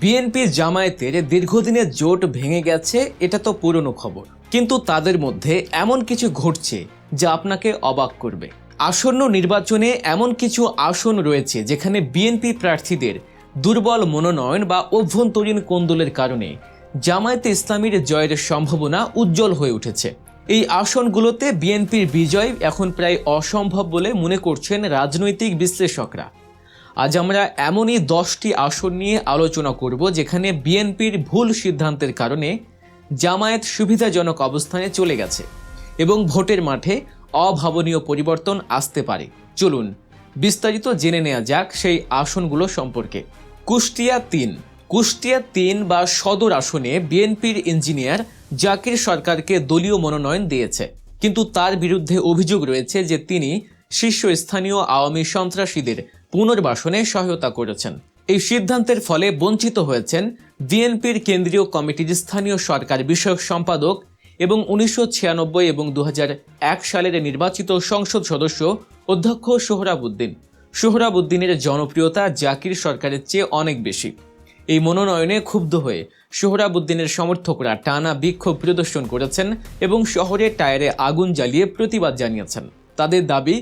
BNP জামায়াতের দীর্ঘদিনের জোট ভেঙে গেছে, এটা তো পুরনো খবর। কিন্তু তাদের মধ্যে এমন কিছু ঘটছে যা আপনাকে অবাক করবে। আসন্ন নির্বাচনে এমন কিছু আসন রয়েছে যেখানে বিএনপি প্রার্থীদের দুর্বল মনোনয়ন বা অভ্যন্তরীণ কোন্দলের কারণে জামায়াতে ইসলামীর জয়ের সম্ভাবনা উজ্জ্বল হয়ে উঠেছে। এই আসনগুলোতে বিএনপির বিজয় এখন প্রায় অসম্ভব বলে মনে করছেন রাজনৈতিক বিশ্লেষকরা। আজ আমরা এমনই দশটি আসন নিয়ে আলোচনা করব যেখানে বিএনপির ভুল সিদ্ধান্তের কারণে জামায়াত সুবিধাজনক অবস্থানে চলে গেছে এবং ভোটের মাঠে অভাবনীয় পরিবর্তন আসতে পারে। চলুন বিস্তারিত জেনে নেওয়া যাক সেই আসনগুলো সম্পর্কে। কুষ্টিয়া তিন। কুষ্টিয়া তিন বা সদর আসনে বিএনপির ইঞ্জিনিয়ার জাকির সরকারকে দলীয় মনোনয়ন দিয়েছে। কিন্তু তার বিরুদ্ধে অভিযোগ রয়েছে যে তিনি শীর্ষস্থানীয় আওয়ামী সন্ত্রাসীদের পুনর্বাসনে সহায়তা করেছেন। এই সিদ্ধান্তের ফলে বঞ্চিত হয়েছেন বিএনপির কেন্দ্রীয় কমিটির স্থানীয় সরকার বিষয়ক সম্পাদক এবং উনিশশো ছিয়ানব্বই এবং দু সালের নির্বাচিত সংসদ সদস্য অধ্যক্ষ সোহরাবুদ্দিন সোহরাবুদ্দিনের জনপ্রিয়তা জাকির সরকারের চেয়ে অনেক বেশি। এই মনোনয়নে ক্ষুব্ধ হয়ে সোহরাবুদ্দিনের সমর্থকরা টানা বিক্ষোভ প্রদর্শন করেছেন এবং শহরে টায়ারে আগুন জ্বালিয়ে প্রতিবাদ জানিয়েছেন। তাদের দাবি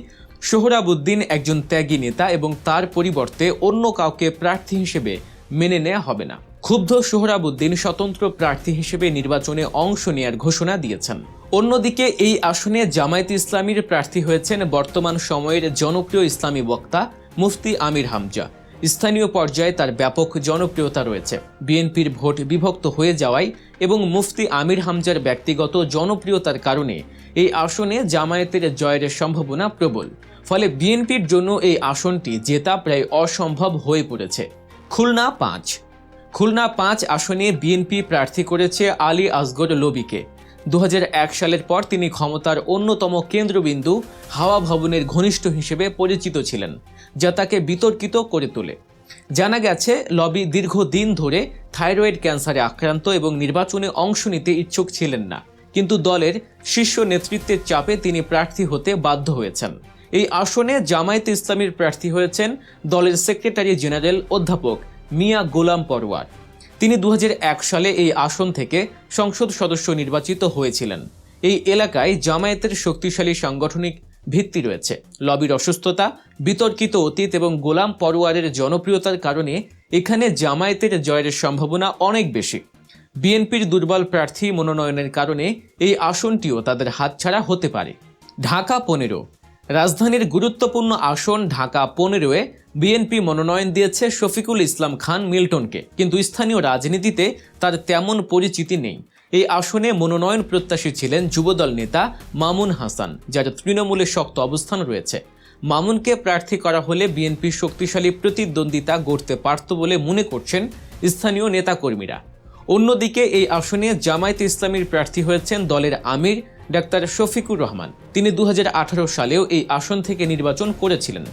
সোহরাবুদ্দিন একজন ত্যাগী নেতা এবং তার পরিবর্তে অন্য কাউকে প্রার্থী হিসেবে মেনে নেওয়া হবে না। ক্ষুব্ধ সোহরাবুদ্দিন স্বতন্ত্র প্রার্থী হিসেবে নির্বাচনে অংশ নেয়ার ঘোষণা দিয়েছেন। অন্যদিকে এই আসনে জামায়াত ইসলামীর প্রার্থী হয়েছেন বর্তমান সময়ের জনপ্রিয় ইসলামী বক্তা মুফতি আমির হামজা। স্থানীয় পর্যায়ে তার ব্যাপক জনপ্রিয়তা রয়েছে। বিএনপির ভোট বিভক্ত হয়ে যাওয়ায় এবং মুফতি আমির হামজার ব্যক্তিগত জনপ্রিয়তার কারণে এই আসনে জামায়াতের জয়ের সম্ভাবনা প্রবল। ফলে বিএনপির জন্য এই আসনটি জেতা প্রায় অসম্ভব হয়ে পড়েছে। খুলনা পাঁচ। খুলনা পাঁচ আসনে বিএনপি প্রার্থী করেছে আলী আসগর লবিকে। দু হাজার এক সালের পর তিনি ক্ষমতার অন্যতম কেন্দ্রবিন্দু হাওয়া ভবনের ঘনিষ্ঠ হিসেবে পরিচিত ছিলেন। যা তাকে বিতর্কিত করে তোলে। জানা গেছে, লবি দীর্ঘদিন ধরে থাইরয়েড ক্যান্সারে আক্রান্ত এবং নির্বাচনে অংশ নিতে ইচ্ছুক ছিলেন না। কিন্তু দলের শীর্ষ নেতৃত্বের চাপে তিনি প্রার্থী হতে বাধ্য হয়েছেন। এই আসনে জামায়াতে ইসলামীর প্রার্থী হয়েছেন দলের সেক্রেটারি জেনারেল অধ্যাপক মিয়া গোলাম পরওয়ার। তিনি দু হাজার এক সালে এই আসন থেকে সংসদ সদস্য নির্বাচিত হয়েছিলেন। এই এলাকায় জামায়াতের শক্তিশালী সাংগঠনিক ভিত্তি রয়েছে। লবির অসুস্থতা, বিতর্কিত অতীত এবং গোলাম পরোয়ারের জনপ্রিয়তার কারণে এখানে জামায়াতের জয়ের সম্ভাবনা অনেক বেশি। বিএনপির দুর্বল প্রার্থী মনোনয়নের কারণে এই আসনটিও তাদের হাতছাড়া হতে পারে। ঢাকা পনেরো। রাজধানীর গুরুত্বপূর্ণ আসন ঢাকা পনেরোয় বিএনপি মনোনয়ন দিয়েছে শফিকুল ইসলাম খান মিল্টনকে। কিন্তু স্থানীয় রাজনীতিতে তার তেমন পরিচিতি নেই। এই আসনে মনোনয়ন প্রত্যাশী ছিলেন যুবদল নেতা মামুন হাসান যার তৃণমূলে শক্ত অবস্থান রয়েছে। মামুনকে প্রার্থী করা হলে বিএনপি শক্তিশালী প্রতিদ্বন্দ্বিতা গড়তে পারত বলে মনে করছেন স্থানীয় নেতাকর্মীরা। অন্যদিকে এই আসনে জামায়াতে ইসলামীর প্রার্থী হয়েছেন দলের আমির ডাক্তার শফিকুর রহমান। তিনি দু হাজার আঠারো সালেও এই আসন থেকে নির্বাচন করেছিলেন।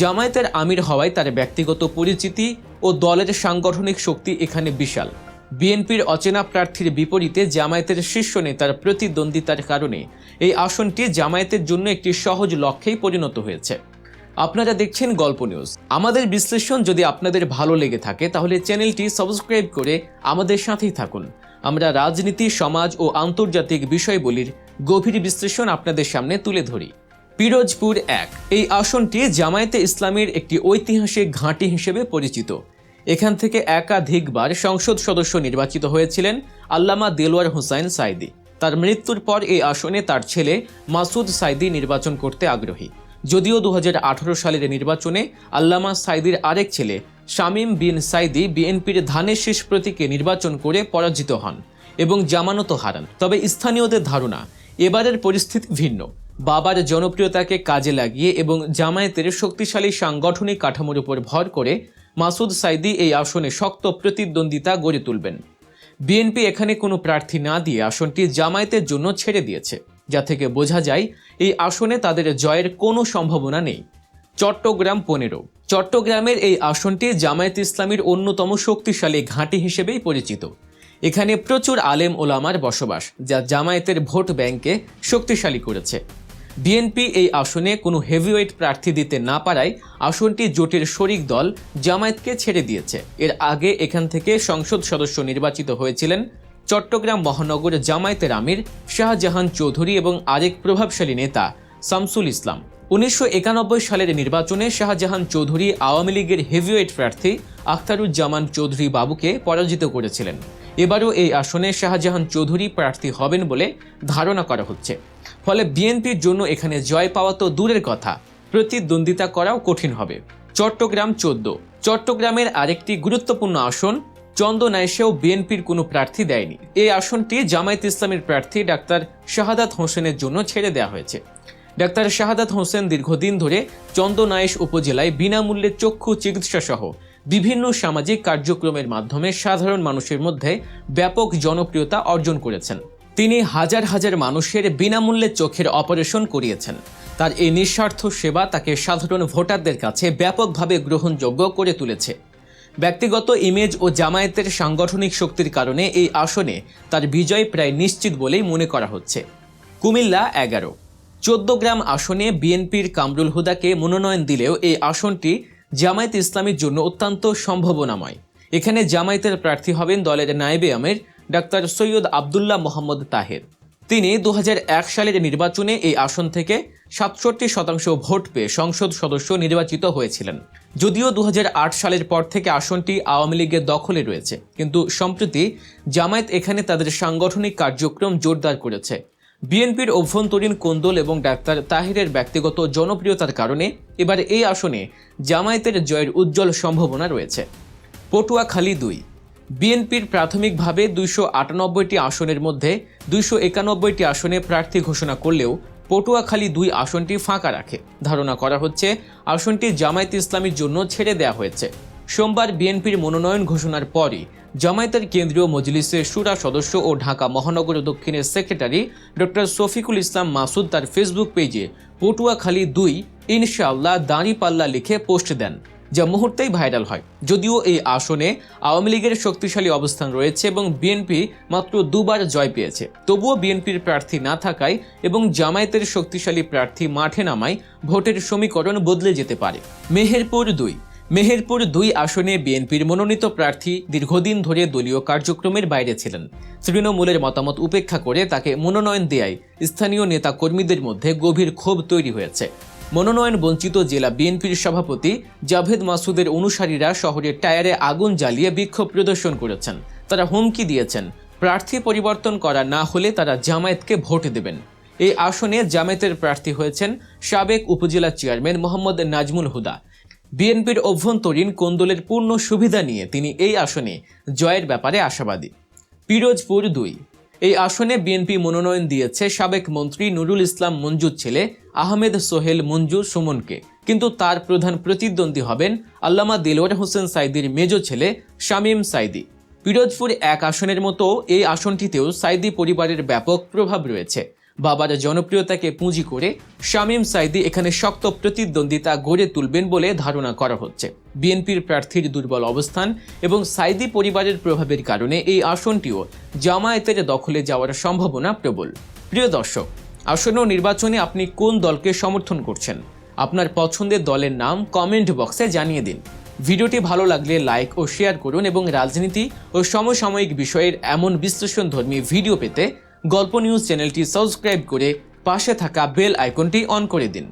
জামায়াতের আমির হওয়ায় তার ব্যক্তিগত পরিচিতি ও দলের সাংগঠনিক শক্তি এখানে বিশাল। বিএনপির অচেনা প্রার্থীর বিপরীতে জামায়াতের শীর্ষ নেতার প্রতিদ্বন্দ্বিতার কারণে এই আসনটি জামায়াতের জন্য একটি সহজ লক্ষ্যেই পরিণত হয়েছে। আপনারা দেখছেন গল্প নিউজ। আমাদের বিশ্লেষণ যদি আপনাদের ভালো লেগে থাকে, তাহলে চ্যানেলটি সাবস্ক্রাইব করে আমাদের সাথেই থাকুন। আমরা রাজনীতি, সমাজ ও আন্তর্জাতিক বিষয়বলির গভীর বিশ্লেষণ আপনাদের সামনে তুলে ধরি। পিরোজপুর এক। এই আসনটি জামায়াতে ইসলামের একটি ঐতিহাসিক ঘাঁটি হিসেবে পরিচিত। এখান থেকে একাধিকবার সংসদ সদস্য নির্বাচিত হয়েছিলেন আল্লামা দেলোয়ার হুসাইন সাইদি। তার মৃত্যুর পর এই আসনে তার ছেলে মাসুদ সাইদি নির্বাচন করতে আগ্রহী। যদিও দু হাজার আঠারো সালের নির্বাচনে আল্লামা সাইদির আরেক ছেলে, শামীম বিন সাইদি বিএনপির ধানের শীষ প্রতীকে নির্বাচন করে পরাজিত হন এবং জামানত হারান। তবে স্থানীয়দের ধারণা, এবারের পরিস্থিতি ভিন্ন। বাবার জনপ্রিয়তাকে কাজে লাগিয়ে এবং জামায়াতের শক্তিশালী সাংগঠনিক কাঠামোর উপর ভর করে মাসুদ সাইদি এই আসনে শক্ত প্রতিদ্বন্দ্বিতা গড়ে তুলবেন। বিএনপি এখানে কোনো প্রার্থী না দিয়ে আসনটি জামায়াতের জন্য ছেড়ে দিয়েছে। যা থেকে বোঝা যায়, এই আসনে তাদের জয়ের কোনো সম্ভাবনা নেই। চট্টগ্রাম পনেরো। চট্টগ্রামের এই আসনটি জামায়াত ইসলামীর অন্যতম শক্তিশালী ঘাঁটি হিসেবেই পরিচিত। এখানে প্রচুর আলেম ওলামার বসবাস, যা জামায়াতের ভোট ব্যাংকে শক্তিশালী করেছে। বিএনপি এই আসনে কোনো হেভিওয়েট প্রার্থী দিতে না পারায় আসনটি জোটের শরিক দল জামায়াতকে ছেড়ে দিয়েছে। এর আগে এখান থেকে সংসদ সদস্য নির্বাচিত হয়েছিলেন চট্টগ্রাম মহানগর জামায়াতের আমির শাহজাহান চৌধুরী এবং আরেক প্রভাবশালী নেতা শামসুল ইসলাম। উনিশশো একানব্বই সালের নির্বাচনে শাহজাহান চৌধুরী আওয়ামী লীগের হেভিওয়েট প্রার্থী আখতারুজ্জামান চৌধুরী বাবুকে পরাজিত করেছিলেন। এবারও এই আসনে শাহজাহান চৌধুরী প্রার্থী হবেন বলে ধারণা করা হচ্ছে। ফলে বিএনপির জন্য এখানে জয় পাওয়া তো দূরের কথা। প্রতিদ্বন্দ্বিতা করাও কঠিন হবে। চট্টগ্রাম চোদ্দ। চট্টগ্রামের আরেকটি গুরুত্বপূর্ণ আসন চন্দন এসেও বিএনপির কোনো প্রার্থী দেয়নি। এই আসনটি জামায়াত ইসলামের প্রার্থী ডাক্তার শাহাদাত হোসেনের জন্য ছেড়ে দেওয়া হয়েছে। ডাক্তার শাহাদাত হোসেন দীর্ঘদিন ধরে চন্দনায়েশ উপজেলায় বিনামূল্যে চক্ষু চিকিৎসা সহ বিভিন্ন সামাজিক কার্যক্রমের মাধ্যমে সাধারণ মানুষের মধ্যে ব্যাপক জনপ্রিয়তা অর্জন করেছেন। তিনি হাজার হাজার মানুষের বিনামূল্যে চোখের অপারেশন করিয়েছেন। তার এই নিঃস্বার্থ সেবা তাকে সাধারণ ভোটারদের কাছে ব্যাপকভাবে গ্রহণযোগ্য করে তুলেছে। ব্যক্তিগত ইমেজ ও জামায়াতের সাংগঠনিক শক্তির কারণে এই আসনে তার বিজয় প্রায় নিশ্চিত বলেই মনে করা হচ্ছে। কুমিল্লা এগারো। চোদ্দ গ্রাম আসনে বিএনপির কামরুল হুদাকে মনোনয়ন দিলেও এই আসনটি জামায়াত ইসলামীর জন্য অত্যন্ত সম্ভাবনাময়। এখানে জামায়াতের প্রার্থী হবেন দলের নায়েবে আমের ডাক্তার সৈয়দ আবদুল্লাহ মোহাম্মদ তাহের। তিনি দু হাজার এক সালের নির্বাচনে এই আসন থেকে সাতষট্টি শতাংশ ভোট পেয়ে সংসদ সদস্য নির্বাচিত হয়েছিলেন। যদিও দু হাজার আট সালের পর থেকে আসনটি আওয়ামী লীগের দখলে রয়েছে, কিন্তু সম্প্রতি জামায়াত এখানে তাদের সাংগঠনিক কার্যক্রম জোরদার করেছে। বিএনপির অভ্যন্তরীণ কোন্দল এবং ডাক্তার তাহিরের ব্যক্তিগত জনপ্রিয়তার কারণে এবার এই আসনে জামায়াতের জয়ের উজ্জ্বল সম্ভাবনা রয়েছে। পটুয়াখালী দুই। বিএনপির প্রাথমিকভাবে দুইশো আটানব্বইটি আসনের মধ্যে দুইশো একানব্বইটি আসনে প্রার্থী ঘোষণা করলেও পটুয়াখালী দুই আসনটি ফাঁকা রাখে। ধারণা করা হচ্ছে, আসনটি জামায়াত ইসলামীর জন্য ছেড়ে দেওয়া হয়েছে। সোমবার বিএনপির মনোনয়ন ঘোষণার পরই জামায়াতের কেন্দ্রীয় মজলিসের সুরা সদস্য ও ঢাকা মহানগর দক্ষিণের সেক্রেটারি ডক্টর শফিকুল ইসলাম মাসুদ তার ফেসবুক পেজে পটুয়াখালী দুই ইনশাআল্লাহ দাঁড়িপাল্লা লিখে পোস্ট দেন, যা মুহূর্তেই ভাইরাল হয়। যদিও এই আসনে আওয়ামী লীগের শক্তিশালী অবস্থান রয়েছে এবং বিএনপি মাত্র দুবার জয় পেয়েছে। তবুও বিএনপির প্রার্থী না থাকায় এবং জামায়াতের শক্তিশালী প্রার্থী মাঠে নামায়, ভোটের সমীকরণ বদলে যেতে পারে। মেহেরপুর দুই মেহেরপুর দুই আসনে বিএনপির মনোনীত প্রার্থী দীর্ঘদিন ধরে দলীয় কার্যক্রমের বাইরে ছিলেন। তৃণমূলের মতামত উপেক্ষা করে তাকে মনোনয়ন দেয়ায় স্থানীয় নেতা কর্মীদের মধ্যে গভীর ক্ষোভ তৈরি হয়েছে। মনোনয়ন বঞ্চিত জেলা বিএনপির সভাপতি জাভেদ মাসুদের অনুসারীরা শহরের টায়ারে আগুন জ্বালিয়ে বিক্ষোভ প্রদর্শন করেছেন। তারা হুমকি দিয়েছেন, প্রার্থী পরিবর্তন করা না হলে তারা জামায়াতকে ভোট দেবেন। এই আসনে জামায়াতের প্রার্থী হয়েছেন সাবেক উপজেলা চেয়ারম্যান মোহাম্মদ নাজমুল হুদা। বিএনপির অভ্যন্তরীণ কোন্দলের পূর্ণ সুবিধা নিয়ে তিনি এই আসনে জয়ের ব্যাপারে আশাবাদী। পিরোজপুর দুই। এই আসনে বিএনপি মনোনয়ন দিয়েছে সাবেক মন্ত্রী নুরুল ইসলাম মঞ্জুর ছেলে আহমেদ সোহেল মঞ্জু সুমনকে। কিন্তু তার প্রধান প্রতিদ্বন্দ্বী হবেন আল্লামা দিলওয়ার হোসেন সাইদির মেজ ছেলে শামীম সাইদি। পিরোজপুর এক আসনের মতো এই আসনটিতেও সাইদি পরিবারের ব্যাপক প্রভাব রয়েছে। বাবার জনপ্রিয়তাকে পুঁজি করে শামীম সাইদি এখানে শক্ত প্রতিদ্বন্দ্বিতা গড়ে তুলবেন বলে ধারণা করা হচ্ছে। বিএনপির প্রার্থীর দুর্বল অবস্থান এবং সাইদি পরিবারের প্রভাবের কারণে এই আসনটিও জামায়াতের দখলে যাওয়ার সম্ভাবনা প্রবল। প্রিয় দর্শক, আসন্ন নির্বাচনে আপনি কোন দলকে সমর্থন করছেন? আপনার পছন্দের দলের নাম কমেন্ট বক্সে জানিয়ে দিন। ভিডিওটি ভালো লাগলে লাইক ও শেয়ার করুন এবং রাজনীতি ও সমসাময়িক বিষয়ের এমন বিশ্লেষণধর্মী ভিডিও পেতে গল্প নিউজ চ্যানেলটি সাবস্ক্রাইব করে পাশে থাকা বেল আইকনটি অন করে দিন।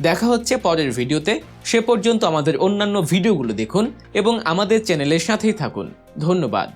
দেখা হচ্ছে পরের ভিডিওতে। সে পর্যন্ত আমাদের অন্যান্য ভিডিওগুলো দেখুন এবং আমাদের চ্যানেলের সাথেই থাকুন। ধন্যবাদ।